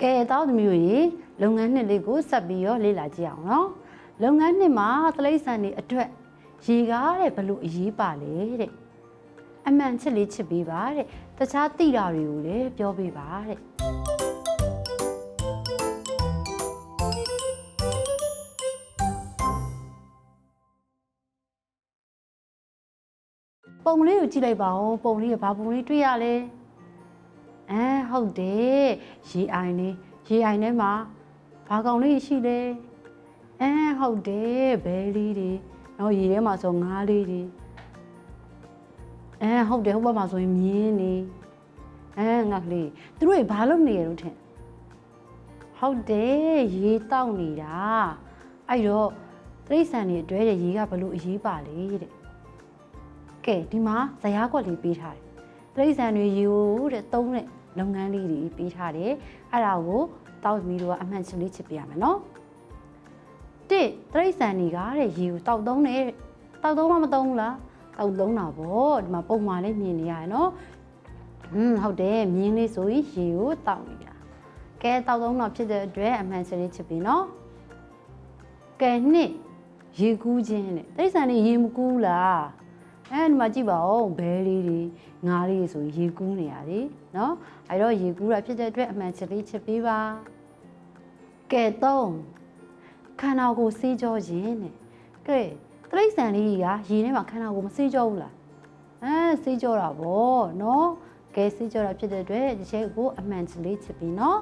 ကဲတောက်သမီးတို့ရေလုပ်ငန်းနှစ်လေးကိုဆက်ပြီးတော့လေ့လာကြည့်အောင်နော်လုပ်ငန်းနှစ်မှာသလိษံတွေအတွက်ရေကားတဲ့ဘလို့အရေးပါလဲတဲ့အမှန်ချက်လေးချစ်ပေးပါတဲ့တခြားသိတာတွေကိုလည်းပြောပေးပါတဲ့ပုံလေးကိုကြည့်လိုက်ပါဦးပုံလေးကဘာပုံလေးတွေ့ရလဲ အဲဟုတ်တယ်ရေအိုင်လေးရေအိုင်ထဲမှာဘာကောင်လေးရှိလဲအဲဟုတ်တယ်ဘဲလေးတွေနော်ရေထဲမှာဆိုငါးလေးတွေအဲဟုတ်တယ်ဟိုဘက်မှာဆိုရင်မြင်းနေအဲငါကလေးသူတို့တွေဘာလုပ်နေရလို့ထင်ဟုတ်တယ်ရေတောက်နေတာအဲ့တော့တိရစ္ဆာန်တွေအတွဲတဲ့ရေကဘလို့အရေးပါလေတဲ့ကဲဒီမှာဇရာခွက်လေးပေးထားတယ်တိရစ္ဆာန်တွေရေကိုတဲ့သုံးတဲ့ လုပ်ငန်းလေးတွေပေးထားတယ်အဲ့ဒါကိုတောက်သမီးတို့ကအမှန်ချလေးချစ်ပြရမယ်နော်တစ်တိရစ္ဆာန်တွေကတဲ့ရေကိုတောက်သုံးတယ်တောက်သုံးမှမသုံးဘူးလားတောက်သုံးတာပေါ့ဒီမှာပုံမှန်လေးမြင်နေရတယ်နော်ဟွန်းဟုတ်တယ်မြင်းလေးဆိုရင်ရေကိုတောက်နေတာကဲတောက်သုံးတော့ဖြစ်တဲ့အတွက်အမှန်ချလေးချစ်ပြီနော်ကဲနှစ်ရေကူးခြင်းတဲ့တိရစ္ဆာန်တွေရေမကူးလား အဲဒီမှာကြည့်ပါဦးဘဲလေးတွေငါးလေးတွေဆိုရင်ရေကူးနေရလေနော်အဲတော့ရေကူးတာဖြစ်တဲ့အတွက်အမှန်ချက်လေးချက်ပေးပါကဲတော့ခန္ဓာကိုယ်စေးကြောခြင်းတဲ့ကဲတိရစ္ဆာန်လေးကြီးကရေထဲမှာခန္ဓာကိုယ်မစေးကြောဘူးလားအဲစေးကြောတာဗောနော်ကဲစေးကြောတာဖြစ်တဲ့အတွက်ဒီချက်ကိုအမှန်ချက်လေးချက်ပြီးနော်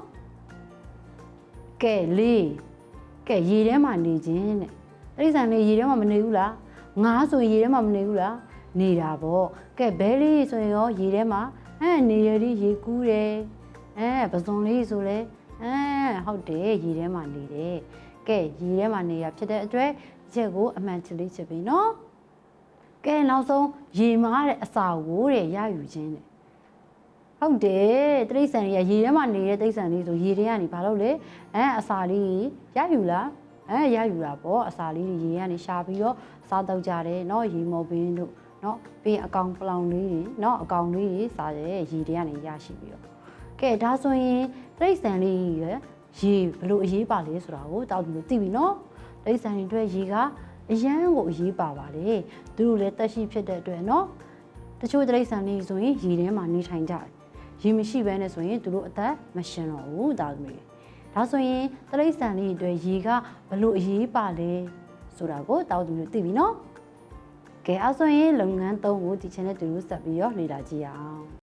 ကဲလေးကဲရေထဲမှာနေခြင်းတဲ့တိရစ္ဆာန်လေးရေထဲမှာမနေဘူးလားငါးဆိုရင်ရေထဲမှာမနေဘူးလား နေတာပေါ့ကဲဘဲလေးဆိုရင်ရောရေထဲမှာအဲနေရည်ရေကူးတယ်အဲပစုံလေးဆိုလဲအဲဟုတ်တယ်ရေထဲမှာနေတယ်ကဲရေထဲမှာနေရဖြစ်တဲ့အတွက်ဒီချက်ကိုအမှန်ချလေးချက်ပြီနော်ကဲနောက်ဆုံးရေမားတဲ့အစာကိုတဲ့ရယူခြင်းတဲ့ဟုတ်တယ်တိရစ္ဆာန်တွေကရေထဲမှာနေတဲ့တိရစ္ဆာန်လေးဆိုရေထဲကနေဘာလုပ်လဲအဲအစာလေးရယူလားအဲရယူတာပေါ့အစာလေးတွေရေကနေရှာပြီးတော့စားတော့ကြတယ်เนาะရေမော်ပင်းတို့ เนาะပြီးရင်အကောင်ပလောင်လေးတွေเนาะအကောင်လေးတွေစားတယ်ရေတွေကနေရရှိပြီးတော့ကဲဒါဆိုရင်တိရစ္ဆာန်လေးရရေဘလို့အရေးပါလဲဆိုတာကိုတောက်ပြီးသိပြီเนาะတိရစ္ဆာန်တွေအတွက်ရေကအရန်ကိုအရေးပါပါလေသူတို့လည်းတက်ရှိဖြစ်တဲ့အတွက်เนาะတချို့တိရစ္ဆာန်လေးဆိုရင်ရေထဲမှာနေထိုင်ကြတယ်ရေမရှိဘဲနဲ့ဆိုရင်သူတို့အသက်မရှင်တော့ဘူးဒါသမီးဒါဆိုရင်တိရစ္ဆာန်လေးတွေအတွက်ရေကဘလို့အရေးပါလဲဆိုတာကိုတောက်သူမျိုးသိပြီเนาะ ကဲအဲ့ဆိုရင်လုပ်ငန်းသုံးကိုဒီ channel တူလို့ဆက်ပြီးတော့လေ့လာကြည့်အောင်